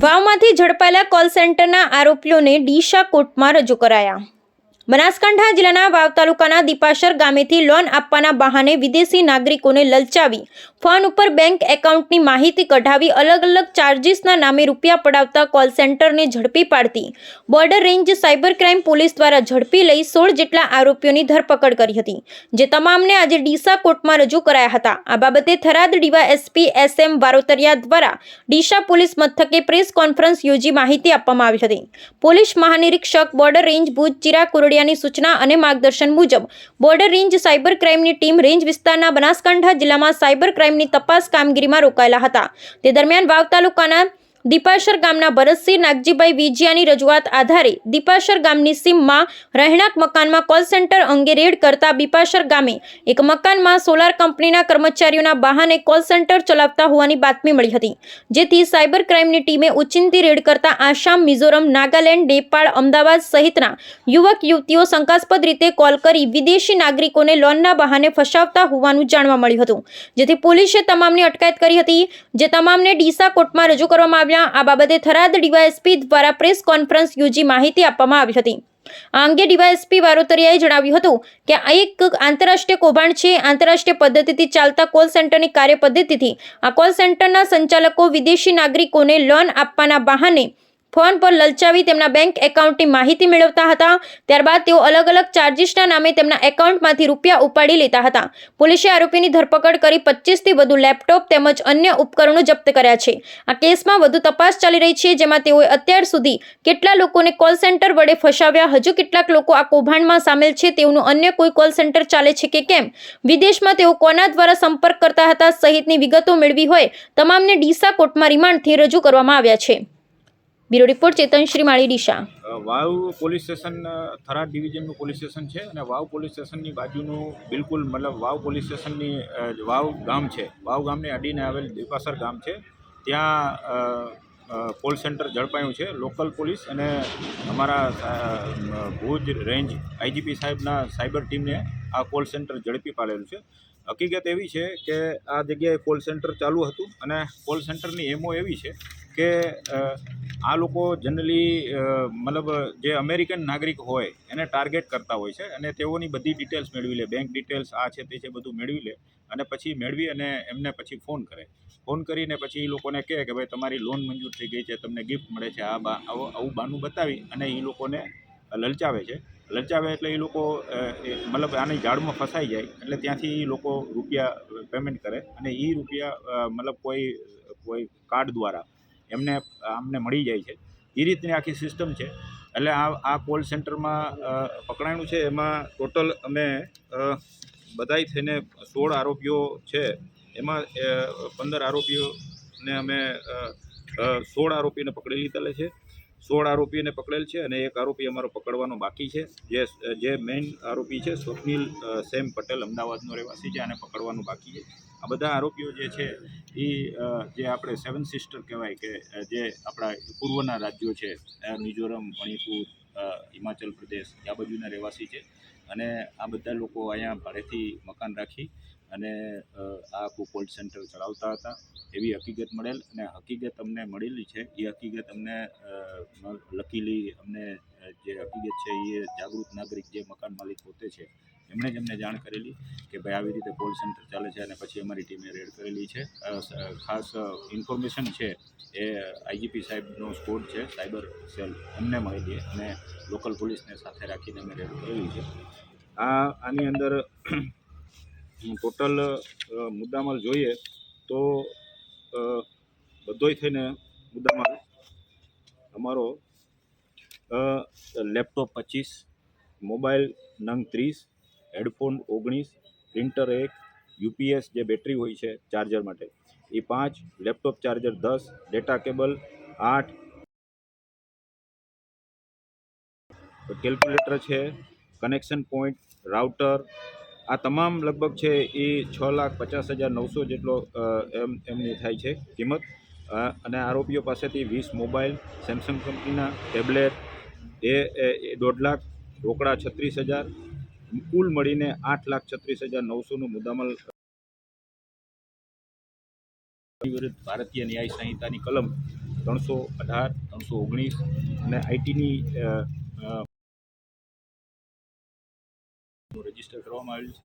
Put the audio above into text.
વાવમાંથી ઝડપાયેલા call સેન્ટરના આરોપીઓને ડીશા કોર્ટમાં રજૂ કરાયા. બનાસકાંઠા જિલ્લાના વાવ તાલુકાના દીપાશર ગામેથી લોન આપવાના બહાને વિદેશી નાગરિકોને લલચાવી, ફોન ઉપર બેંક એકાઉન્ટની માહિતી કઢાવી અલગ અલગ ચાર્જીસના નામે રૂપિયા પડાવતા કોલ સેન્ટરને ઝડપી પાડતી. Border range cyber crime police દ્વારા ઝડપી લઈ સોળ જેટલા આરોપીઓની ધરપકડ કરી હતી, જે તમામને આજે ડીસા કોર્ટમાં રજૂ કરાયા હતા. આ બાબતે Tharad DySP S Varotariya દ્વારા ડીસા પોલીસ મથકે પ્રેસ કોન્ફરન્સ યોજી માહિતી આપવામાં આવી હતી. પોલીસ મહાનિરીક્ષક બોર્ડર રેન્જ ભુજ ચિરાગ કુરડિયાની સૂચના અને માર્ગદર્શન મુજબ, બોર્ડર રેન્જ સાયબર ક્રાઇમની ટીમ રેન્જ વિસ્તારના બનાસકાંઠા જિલ્લામાં સાયબર ક્રાઇમની તપાસ કામગીરીમાં રોકાયેલા હતા. તે દરમિયાન વાવ તાલુકાના દીપાશર ગામના ભરતસિંહ નાગજીભાઈ વિજયાની રજૂઆત આધારે દીપાશર ગામની સીમમાં રહેણાંક મકાનમાં કોલ સેન્ટર અંગે રેડ કરતા બીપાશર ગામે એક મકાનમાં સોલાર કંપનીના કર્મચારીઓના બહાને કોલ સેન્ટર ચલાવતા હોવાની બાતમી મળી હતી. જેથી સાયબર ક્રાઇમની ટીમે ઉચિંતી રેડ કરતા આસામ, મિઝોરમ, નાગાલેન્ડ, નેપાળ, અમદાવાદ સહિતના યુવક, યુવતીઓ શંકાસ્પદ રીતે કોલ કરી વિદેશી નાગરિકોને લોનના બહાને ફસાવતા હોવાનું જાણવા મળ્યું હતું. જેથી પોલીસે તમામની અટકાયત કરી હતી, જે તમામને ડીસા કોર્ટમાં રજૂ કરવામાં આવ્યા આ બાબતે થરાદ ડીવાયએસપી દ્વારા પ્રેસ કોન્ફરન્સ યોજી માહિતી આપવામાં આવી હતી. આ અંગે ડીવાયએસપી વારોતરિયાએ જણાવ્યું હતું કે આ એક આંતરરાષ્ટ્રીય કૌભાંડ છે. આંતરરાષ્ટ્રીય પદ્ધતિથી ચાલતા કોલ સેન્ટરની કાર્ય પદ્ધતિથી આ કોલ સેન્ટરના સંચાલકો વિદેશી નાગરિકોને લોન આપવાના બહાને ફોન પર લલચાવી તેમના બેંક એકાઉન્ટની માહિતી મેળવતા હતા. ત્યારબાદ તેઓ અલગ અલગ ચાર્જિસના નામે તેમના એકાઉન્ટમાંથી રૂપિયા ઉપાડી લેતા હતા. પોલીસે આરોપીની ધરપકડ કરી પચીસથી વધુ લેપટોપ તેમજ અન્ય ઉપકરણો જપ્ત કર્યા છે. આ કેસમાં વધુ તપાસ ચાલી રહી છે, જેમાં તેઓએ અત્યાર સુધી કેટલા લોકોને કોલ સેન્ટર વડે ફસાવ્યા, હજુ કેટલાક લોકો આ કૌભાંડમાં સામેલ છે, તેઓનું અન્ય કોઈ કોલ સેન્ટર ચાલે છે કે કેમ? વિદેશમાં તેઓ કોના દ્વારા સંપર્ક કરતા હતા, સહિતની વિગતો મેળવી હોય, તમામને ડીસા કોર્ટમાં રિમાન્ડથી રજૂ કરવામાં આવ્યા છે. Bureau report, Chetan Shrimali Deesa Vav police station Tharad ડિવિઝનનું police station છે અને વાવ પોલીસ સ્ટેશનની બાજુનું બિલકુલ મતલબ વાવ પોલીસ સ્ટેશનની વાવ ગામ છે. વાવ ગામને અડીને આવેલ દીપાસર ગામ છે. ત્યાં કોલ સેન્ટર ઝડપાયું છે. લોકલ પોલીસ અને અમારા ભુજ રેન્જ આઈજીપી સાહેબના સાયબર ટીમને આ કોલ સેન્ટર ઝડપી પાડેલું છે. હકીકત એવી છે કે આ જગ્યાએ કોલ સેન્ટર ચાલુ હતું અને કોલ સેન્ટરની એમો એવી છે કે આ લોકો જનરલી મતલબ જે અમેરિકન નાગરિક હોય, એને ટાર્ગેટ કરતા હોય છે અને તેઓની બધી ડિટેલ્સ મેળવી લે. બેંક ડિટેલ્સ આ છે, તે છે, બધું મેળવી લે અને પછી મેળવી અને એમને પછી ફોન કરે. ફોન કરીને પછી એ લોકોને કહે કે ભાઈ, તમારી લોન મંજૂર થઈ ગઈ છે, તમને ગિફ્ટ મળે છે, આ બા, આવું બાનું બતાવી. અને એ લોકોને લલચાવે છે. લલચાવે એટલે એ લોકો મતલબ આની જાળમાં ફસાઈ જાય એટલે ત્યાંથી એ લોકો રૂપિયા પેમેન્ટ કરે અને એ રૂપિયા મતલબ કોઈ કોઈ કાર્ડ દ્વારા એમને, આમને મળી જાય છે. એ રીતની આખી સિસ્ટમ છે. એટલે આ આ કોલ સેન્ટરમાં પકડાયું છે, એમાં ટોટલ અમે બધાય થઈને સોળ આરોપીઓ છે. એમાં પંદર આરોપીઓને અમે સોળ આરોપીને પકડી લીધેલા છે. સોળ આરોપીને પકડેલ છે અને એક આરોપી અમારો પકડવાનો બાકી છે. જે જે મેઇન આરોપી છે સ્વપ્નિલ સેમ પટેલ અમદાવાદનો રહેવાસી છે આને પકડવાનું બાકી છે. આ બધા આરોપીઓ જે છે એ જે આપણે સેવન સિસ્ટર કહેવાય કે જે આપણા પૂર્વના રાજ્યો છે મિઝોરમ, મણિપુર હિમાચલ પ્રદેશ, આ બાજુના રહેવાસી છે. અને આ બધા લોકો અહીંયા ભાડેથી મકાન રાખી અને આ આખું કોલ્ડ સેન્ટર ચલાવતા હતા. એવી હકીકત મળેલ અને હકીકત અમને મળેલી છે. એ હકીકત અમને લકીલી અમને જે હકીકત છે એ જાગૃત નાગરિક, જે મકાન માલિક પોતે છે એમણે જ એમને જાણ કરેલી કે ભાઈ આવી રીતે કોલ સેન્ટર ચાલે છે અને પછી અમારી ટીમે રેડ કરેલી છે. ખાસ ઇન્ફોર્મેશન છે એ આઈજીપી સાહેબનો સ્કોડ છે સાયબર સેલ એમને મળેલી અને લોકલ પોલીસને સાથે રાખીને અમે રેડ કરેલી છે. આ, આની અંદર ટોટલ મુદ્દામાલ જોઈએ તો બધોય થઈને મુદ્દામાલ અમારો લેપટોપ પચીસ મોબાઈલ નંગ ત્રીસ હેડફોન ઓગણીસ, પ્રિન્ટર એક, યુપીએસ જે બેટરી હોય છે ચાર્જર માટે, એ પાંચ, લેપટોપ ચાર્જર દસ, ડેટા કેબલ આઠ. કેલ્ક્યુલેટર છે, કનેક્શન પોઈન્ટ, રાઉટર, આ તમામ લગભગ છે એ છ લાખ પચાસ હજાર નવસો જેટલો એમ, એમની થાય છે કિંમત. અને આરોપીઓ પાસેથી વીસ મોબાઈલ, સેમસંગ કંપનીના, ટેબ્લેટ એ દોઢ લાખ, રોકડા છત્રીસ હજાર કુલ મળીને આઠ લાખ છત્રીસ હજાર નવસોનું મુદ્દામાલ વિરુદ્ધ ભારતીય ન્યાય સંહિતાની કલમ ત્રણસો અઢાર, ત્રણસો ઓગણીસ અને આઈટીની રજિસ્ટર કરવામાં આવ્યું છે.